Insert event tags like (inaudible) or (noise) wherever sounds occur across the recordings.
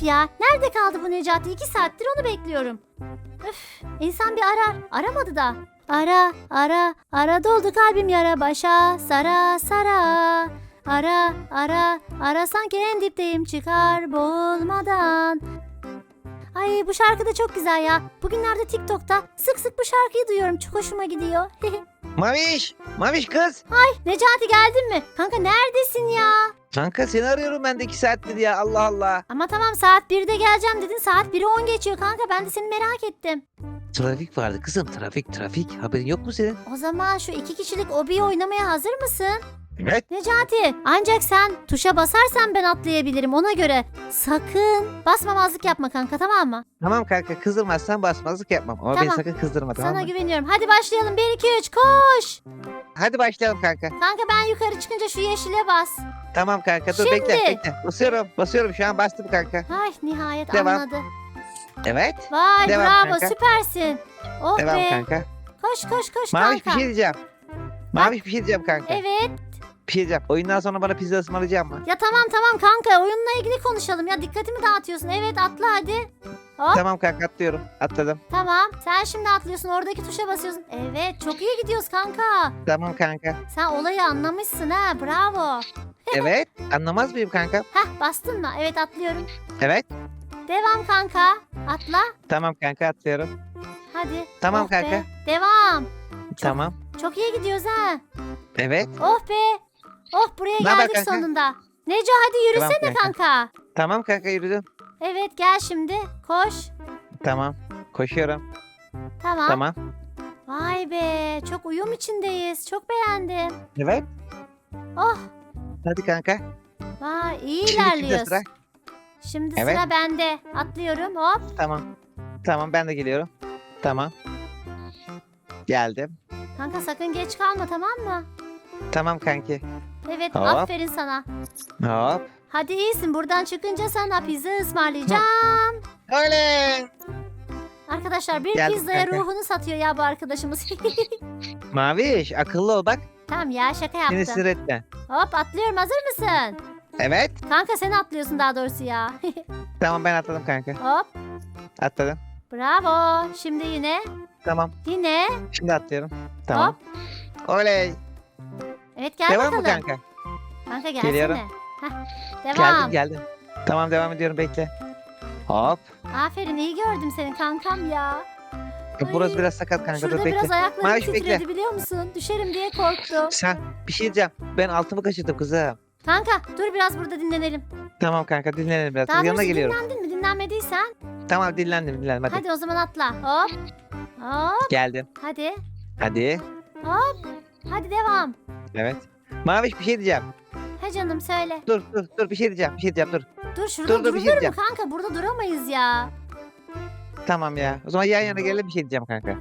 Of ya nerede kaldı bu Necati? İki saattir onu bekliyorum. Öf insan bir arar. Aramadı da. Ara ara ara doldu kalbim yara başa sara sara. Ara ara ara sanki en dipteyim çıkar boğulmadan. Ay bu şarkı da çok güzel ya. Bugünlerde TikTok'ta sık sık bu şarkıyı duyuyorum. Çok hoşuma gidiyor. (laughs) Maviş! Maviş kız! Necati geldin mi? Kanka neredesin ya? Kanka seni arıyorum ben de iki saattir ya Allah Allah. Ama tamam saat 1'de geleceğim dedin. Saat 1'e 10 geçiyor kanka. Ben de seni merak ettim. Trafik vardı kızım trafik trafik. Haberin yok mu senin? O zaman şu iki kişilik obiyi oynamaya hazır mısın? Evet. Necati ancak sen tuşa basarsan ben atlayabilirim ona göre. Sakın basmamazlık yapma kanka tamam mı? Tamam kanka kızdırmazsan basmazlık yapmam. Ama beni Tamam. sakın kızdırma tamam Sana mı? güveniyorum. Hadi başlayalım. 1 2 3 koş. Hadi başlayalım kanka. Kanka ben yukarı çıkınca şu yeşile bas. Tamam kanka dur Şimdi. bekle bekle. Basıyorum basıyorum şu an bastım kanka. Ay nihayet Devam. anladı. Evet. Vay Devam bravo kanka. süpersin. Oh Devam be. kanka. Koş koş koş Maviş bir kanka. şey diyeceğim. Maviş bir şey diyeceğim kanka. Evet. Diyeceğim. Oyundan sonra bana pizza ısmarlayacak mı? Ya tamam tamam kanka oyunla ilgili konuşalım ya dikkatimi dağıtıyorsun. Evet atla hadi. Hop Tamam kanka atlıyorum. Atladım. tamam sen şimdi atlıyorsun oradaki tuşa basıyorsun. Evet çok iyi gidiyoruz kanka. Tamam kanka. Sen olayı anlamışsın ha bravo. (laughs) Evet. Anlamaz mıyım kanka? Heh bastın mı? Evet atlıyorum. Evet. Devam kanka. Atla. Tamam kanka atlıyorum. Hadi. Tamam Oh be. kanka. Devam. Tamam. Çok iyi gidiyoruz ha. Evet. Oh be. Oh buraya Ne haber geldik kanka? sonunda. Neco hadi yürüsene Tamam kanka. Tamam kanka yürüdüm. Evet gel şimdi. Koş. Tamam. Koşuyorum. Tamam. Tamam. Vay be. Çok uyum içindeyiz. Çok beğendim. Evet. Oh. Hadi kanka. Vay iyi Şimdi kimde ilerliyoruz. sıra? Şimdi Evet. sıra bende. Atlıyorum hop. Tamam. Tamam ben de geliyorum. Tamam. Geldim. Kanka sakın geç kalma tamam mı? Tamam kanki. Evet Hop. aferin sana. Hop. Hadi iyisin buradan çıkınca sana pizza ısmarlayacağım. (laughs) Oley. Arkadaşlar bir Geldim pizzaya kanka. ruhunu satıyor ya bu arkadaşımız. (laughs) Maviş akıllı ol bak. tamam ya şaka Beni yaptım. sinir etme. Hop atlıyorum hazır mısın? Evet. Kanka sen atlıyorsun daha doğrusu ya. (laughs) Tamam ben atladım kanka. Hop Atladım. bravo. Şimdi yine Tamam. yine. Şimdi atlıyorum. Tamam. Hop. Oley. Evet gel Devam bakalım. mı kanka? Kanka gelsene. Geliyorum. Heh, devam. Geldim geldim. Tamam devam ediyorum bekle. Hop. Aferin iyi gördüm seni kankam ya. Burası Ay, biraz sakat kanka Şurada dur bekle. biraz ayaklarım Maaş bekle. titredi biliyor musun? Düşerim diye korktum. (laughs) Sen bir şey diyeceğim. Ben altımı kaçırdım kızım. Kanka dur biraz burada dinlenelim. Tamam kanka dinlenelim biraz. Daha Yanına geliyorum. dinlendin mi? Dinlenmediysen. Tamam dinlendim dinlendim hadi. Hadi. o zaman atla. Hop. Hop. Geldim. Hadi. Hadi. Hop. Hadi devam. Evet. Maviş bir şey diyeceğim. Ha canım söyle. Dur dur dur bir şey diyeceğim. Bir şey diyeceğim dur. Dur şurada Dur, dur, bir şey durulur mu diyeceğim. kanka? Burada duramayız ya. Tamam ya. O zaman yan yana gelelim bir şey diyeceğim kanka.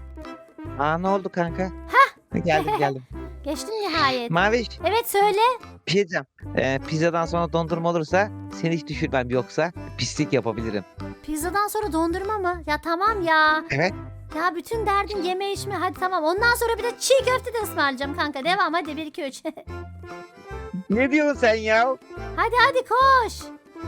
Aa ne oldu kanka? Hah. Geldim (laughs) geldim. Geçtim nihayet. Maviş Evet söyle. bir şey diyeceğim. Ee, pizzadan sonra dondurma olursa seni hiç düşürmem yoksa pislik yapabilirim. Pizzadan sonra dondurma mı? Ya tamam ya. Evet. Ya bütün derdin yeme içme. Hadi tamam. Ondan sonra bir de çiğ köfte de ısmarlayacağım kanka. Devam hadi 1 2 3. Ne diyorsun sen ya? hadi hadi koş.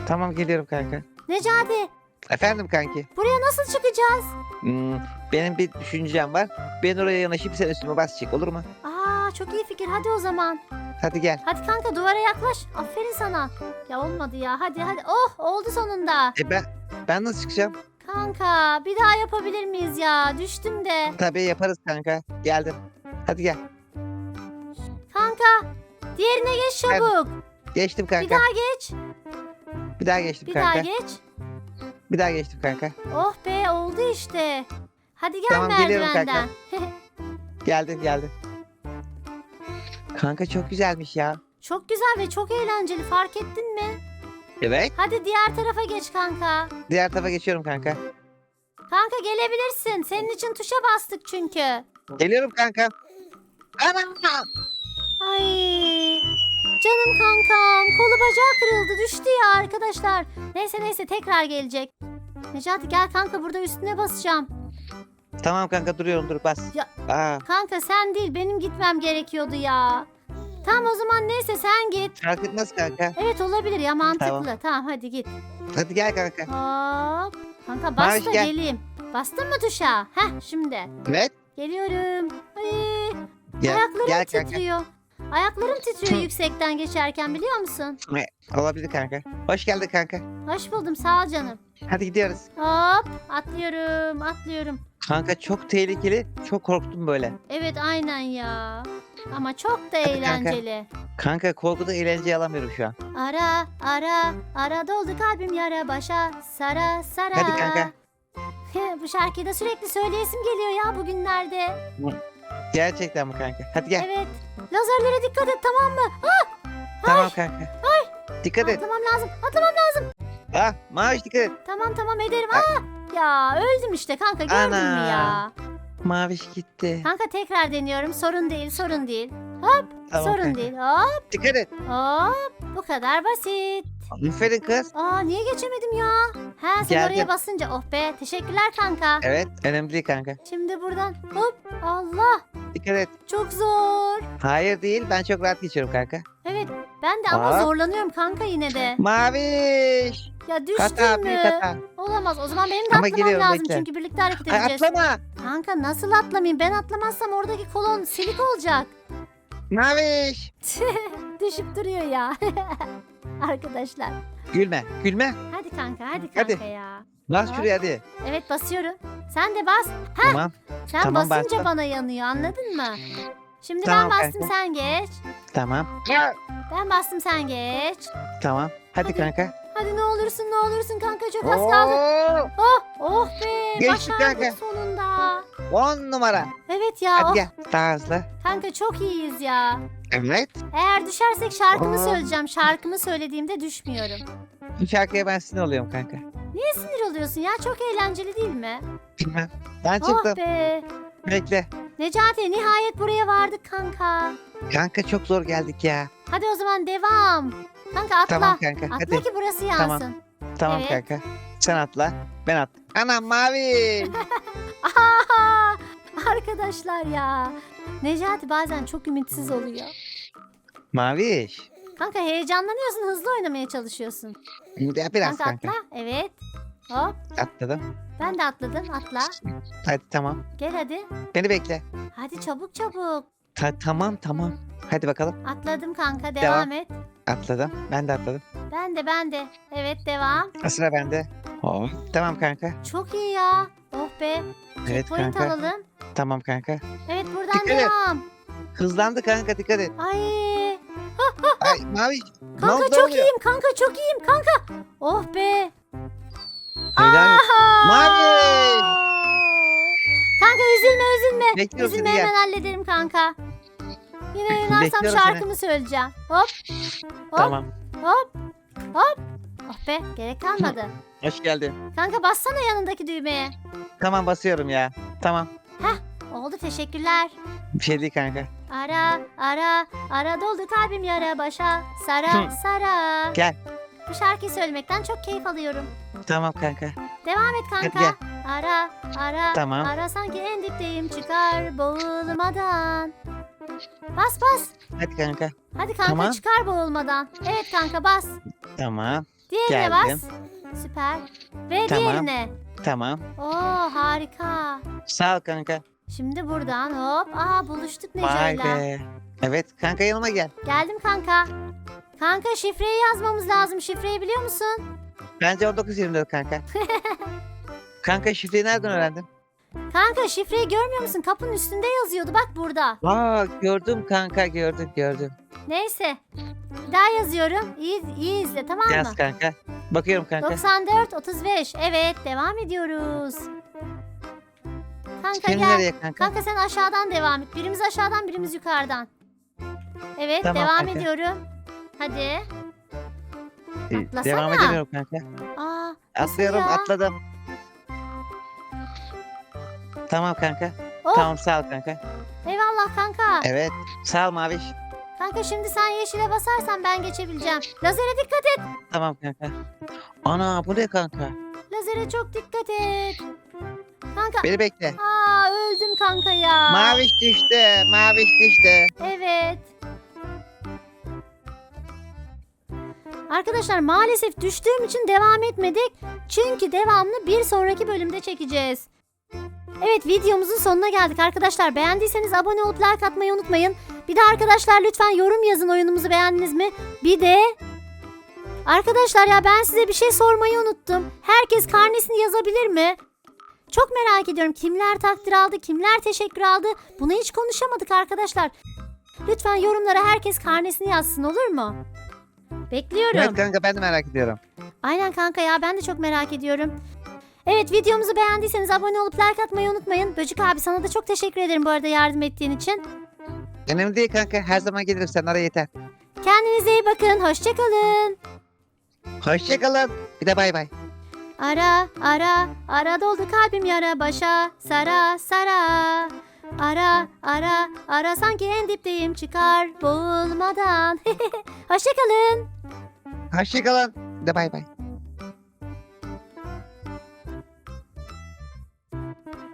Tamam geliyorum kanka. Necati Efendim kanki. buraya nasıl çıkacağız? Hmm, benim bir düşüncem var. Ben oraya yanaşıp sen üstüme bas çık olur mu? Aa çok iyi fikir. Hadi o zaman. Hadi gel. Hadi kanka duvara yaklaş. Aferin sana. Ya olmadı ya. Hadi hadi. Oh oldu sonunda. E ben ben nasıl çıkacağım? Kanka bir daha yapabilir miyiz ya? Düştüm de. Tabii yaparız kanka. Geldim. Hadi gel. Kanka diğerine geç Ben- çabuk. Geçtim Bir kanka. daha geç. Bir daha geçtim Bir kanka. daha geç. Bir daha geçtim kanka. Oh be oldu işte. Hadi gel Tamam, geliyorum kanka. merdivenden. (laughs) Geldim geldim. Kanka çok güzelmiş ya. çok güzel ve çok eğlenceli fark ettin mi? Evet. Hadi diğer tarafa geç kanka. Diğer tarafa geçiyorum kanka. Kanka gelebilirsin. Senin için tuşa bastık çünkü. Geliyorum kanka. Anam. Ay. Canım kankam. Kolu bacağı kırıldı. Düştü ya arkadaşlar. Neyse neyse tekrar gelecek. Necati gel kanka burada üstüne basacağım. Tamam kanka duruyorum dur bas. Ya- Aa, Kanka sen değil benim gitmem gerekiyordu ya. Tamam o zaman neyse sen git. Fark etmez kanka. Evet olabilir ya mantıklı. Tamam. Tamam, hadi git. Hadi gel kanka. Hop. Kanka bas Maviş da gel. geleyim. Bastın mı tuşa? Heh şimdi. Evet. Geliyorum. Ay, Gel, ayaklarım gel kanka. titriyor. Ayaklarım titriyor yüksekten geçerken biliyor musun? Olabilir kanka. Hoş geldin kanka. Hoş buldum sağ ol canım. Hadi gidiyoruz. Hop atlıyorum atlıyorum. Kanka çok tehlikeli. Çok korktum böyle. Evet aynen ya. Ama çok da kanka. eğlenceli. Kanka korkuda eğlenceyi alamıyorum şu an. Ara ara ara doldu kalbim yara başa sara sara. Hadi kanka. (laughs) Bu şarkıyı da sürekli söyleyesim geliyor ya bugünlerde. Gerçekten mi kanka? Hadi gel. Evet. Lazerlere dikkat et tamam mı? Ah, Tamam kanka. Dikkat et. atlamam lazım. Atlamam lazım. Ah maviş dikkat et. Tamam tamam ederim. Ah! Ya öldüm işte kanka gördün mü Ana. ya? Maviş gitti. Kanka tekrar deniyorum. Sorun değil sorun değil. Hop Tamam sorun kanka. değil. Hop Dikkat et. hop. Bu kadar basit. Aferin kız. Aa niye geçemedim ya? Ha sen Geldim. oraya basınca. Oh be teşekkürler kanka. Evet önemli değil kanka. Şimdi buradan hop Allah Dikkat et. çok zor. Hayır değil ben çok rahat geçiyorum kanka. Evet ben de ama Aa. zorlanıyorum kanka yine de. Maviş. Ya düştün Kata mü? hata. Olamaz o zaman benim de Ama atlamam geliyorum, lazım bekle. çünkü birlikte hareket Ay, edeceğiz. atlama. Kanka nasıl atlamayayım? Ben atlamazsam oradaki kolon silik olacak. Maviş. (laughs) Düşüp duruyor ya. (laughs) (laughs) Arkadaşlar. Gülme. Gülme. Hadi kanka hadi Hadi. kanka ya. Bas şuraya hadi. Evet basıyorum. Sen de bas. Tamam. Sen Tamam, basınca bastım. bana yanıyor anladın mı? Şimdi Tamam ben bastım kanka. sen geç. Tamam. Ben bastım sen geç. Tamam. Hadi Hadi. kanka. Hadi ne olursun ne olursun kanka çok az kaldı. Oo, Oh oh be Geçtik başardık kanka. sonunda. On numara. Evet ya Hadi oh, gel. Daha hızlı. kanka çok iyiyiz ya. Evet. Eğer düşersek şarkımı Aa. söyleyeceğim. Şarkımı söylediğimde düşmüyorum. Bu şarkıya ben sinir oluyorum kanka. Niye sinir oluyorsun ya? Çok eğlenceli değil mi? Bilmem. Ben Oh çıktım. be. Bekle. Necati nihayet buraya vardık kanka. Kanka çok zor geldik ya. Hadi o zaman devam. Kanka atla. Tamam kanka. Atla Hadi. ki burası Tamam. yansın. Tamam Evet. kanka. Sen atla. Ben at. Anam mavi. (laughs) Aha! Arkadaşlar ya. Necati bazen çok ümitsiz oluyor. Maviş. Kanka heyecanlanıyorsun hızlı oynamaya çalışıyorsun. Ya biraz kanka, kanka. atla. Evet. Hop. Atladım. Ben de atladım. Atla. Hadi tamam. Gel hadi. Beni bekle. Hadi çabuk çabuk. Ta- tamam tamam. Hadi bakalım. Atladım kanka. Devam, Devam. et. Atladım. Ben de atladım. Ben de ben de. Evet devam. Sıra bende. Oh. Tamam kanka. Çok iyi ya. Oh be. Evet Point kanka. alalım. Tamam kanka. Evet buradan Dikkat et. devam. Hızlandı kanka dikkat et. Ay. Ay mavi. ne Kanka oldu, ne çok oluyor? iyiyim. Kanka çok iyiyim. Kanka. Oh be. Helal olsun. Aha! Mavi. Kanka üzülme üzülme. Bekliyorum üzülme seni gel. hemen hallederim kanka. Yine (laughs) yenersem Bekliyorum şarkımı söyleyeceğim. Hop. Hop. Tamam. Hop. Hop. Oh be gerek kalmadı. Hoş geldin. Kanka bassana yanındaki düğmeye. Tamam basıyorum ya. Tamam. Oldu teşekkürler. Bir şey değil kanka. Ara ara ara doldu kalbim yara başa sara Hı. sara. Gel. Bu şarkıyı söylemekten çok keyif alıyorum. Tamam kanka. Devam et Hadi kanka. Ara ara Tamam. ara sanki en dipteyim çıkar boğulmadan. Bas bas. Hadi kanka. Hadi kanka Tamam. çıkar boğulmadan. Evet kanka bas. Tamam. Diğerine Geldim. bas. Süper. Ve Tamam. diğerine. Tamam. Oo harika. Sağ ol kanka. Şimdi buradan hop. Aa buluştuk Vay Neca'yla. be. Evet kanka yanıma gel. Geldim kanka. Kanka şifreyi yazmamız lazım. Şifreyi biliyor musun? Bence 19-24 kanka. (laughs) kanka şifreyi nereden öğrendin? Kanka şifreyi görmüyor musun? Kapının üstünde yazıyordu bak burada. Aa gördüm kanka gördüm gördüm. Neyse. Bir daha yazıyorum. İyi, iyi izle tamam mı? Yaz kanka. Bakıyorum kanka. 94 35. Evet devam ediyoruz. Kanka Şimdi gel. nereye kanka? Kanka sen aşağıdan devam et. Birimiz aşağıdan birimiz yukarıdan. Evet Tamam devam kanka. ediyorum. Hadi. Ee, atlasana. Devam edemiyorum kanka. Aa, nasıl Atlıyorum ya? atladım. Tamam kanka. Oh, Tamam sağ ol kanka. Eyvallah kanka. Evet. Sağ ol Maviş. Kanka şimdi sen yeşile basarsan ben geçebileceğim. Lazere dikkat et. Tamam kanka. Ana bu ne kanka? Lazere çok dikkat et. Kanka. Beni bekle. Aa öldüm kanka ya. Maviş düştü. Maviş düştü. Evet. Arkadaşlar maalesef düştüğüm için devam etmedik. Çünkü devamlı bir sonraki bölümde çekeceğiz. Evet videomuzun sonuna geldik arkadaşlar. Beğendiyseniz abone olup like atmayı unutmayın. Bir de arkadaşlar lütfen yorum yazın oyunumuzu beğendiniz mi? Bir de Arkadaşlar ya ben size bir şey sormayı unuttum. Herkes karnesini yazabilir mi? Çok merak ediyorum kimler takdir aldı, kimler teşekkür aldı. Bunu hiç konuşamadık arkadaşlar. Lütfen yorumlara herkes karnesini yazsın olur mu? Bekliyorum. Evet kanka ben de merak ediyorum. Aynen kanka ya ben de çok merak ediyorum. Evet videomuzu beğendiyseniz abone olup like atmayı unutmayın. Böcük abi sana da çok teşekkür ederim bu arada yardım ettiğin için. Önemli değil kanka her zaman gelirim sen ara yeter. Kendinize iyi bakın. Hoşçakalın. Hoşçakalın. Bir de bay bay. Ara ara ara doldu kalbim yara başa sara sara. Ara ara ara sanki en dipteyim çıkar boğulmadan. (laughs) Hoşçakalın. Hoşçakalın. Bir de bay bay.